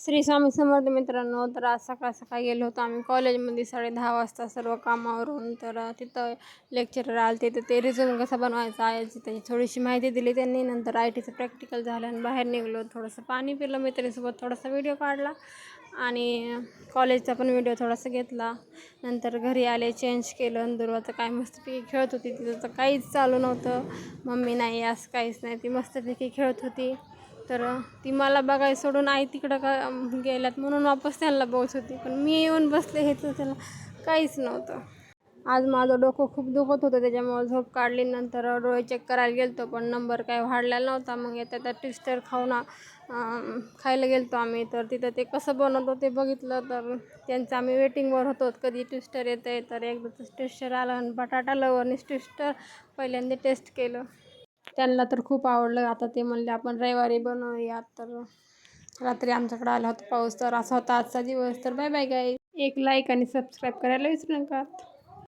श्री स्वामी समर्थ मित्रांनो तर आज सकाळ सकाळी गेलो होतो आम्ही कॉलेजमध्ये साडे दहा वाजता सर्व कामावरून. तर तिथं लेक्चरर आले ते तर ते रिझ्यूम कसा बनवायचा आहे त्याची थोडीशी माहिती दिली त्यांनी. नंतर आय टीचं प्रॅक्टिकल झालं आणि बाहेर निघलो. थोडंसं पाणी पिलं मैत्रिणीसोबत थोडासा व्हिडिओ काढला आणि कॉलेजचा पण व्हिडिओ थोडासा घेतला. नंतर घरी आले चेंज केलं आणि दुर्वाचं काय मस्तपैकी खेळत होती. तिथं तर काहीच चालू नव्हतं. मम्मी नाही असं काहीच नाही. ती मस्तपैकी खेळत होती. तर ती मला बघाय सोडून आई तिकडं का गेल्यात म्हणून वापस त्यांना बघत होती. पण मी येऊन बसले हे तर त्याला काहीच नव्हतं. आज माझं डोकं खूप दुखत होतं त्याच्यामुळे झोप काढली. नंतर डोळे चेक करायला गेलतो पण नंबर काय वाढलेला नव्हता. मग येत्या त्या ट्विस्टर खाऊन खायला गेलतो आम्ही. तर तिथं ते कसं बनवतो ते बघितलं तर त्यांचं आम्ही वेटिंगवर होतो. कधी ट्विस्टर येतं आहे तर एकदा ट्विस्टर आलं आणि बटाटा लवणी ट्विस्टर पहिल्यांदा टेस्ट केलं. त्यांना तर खूप आवडलं. आता ते म्हणले आपण रविवारी बनवूया तर रात्री आमच्याकडे आला होता पाऊस. तर असा होता आजचा दिवस. तर बाय बाय गाई एक लाईक आणि सबस्क्राईब करायला विसरू नका.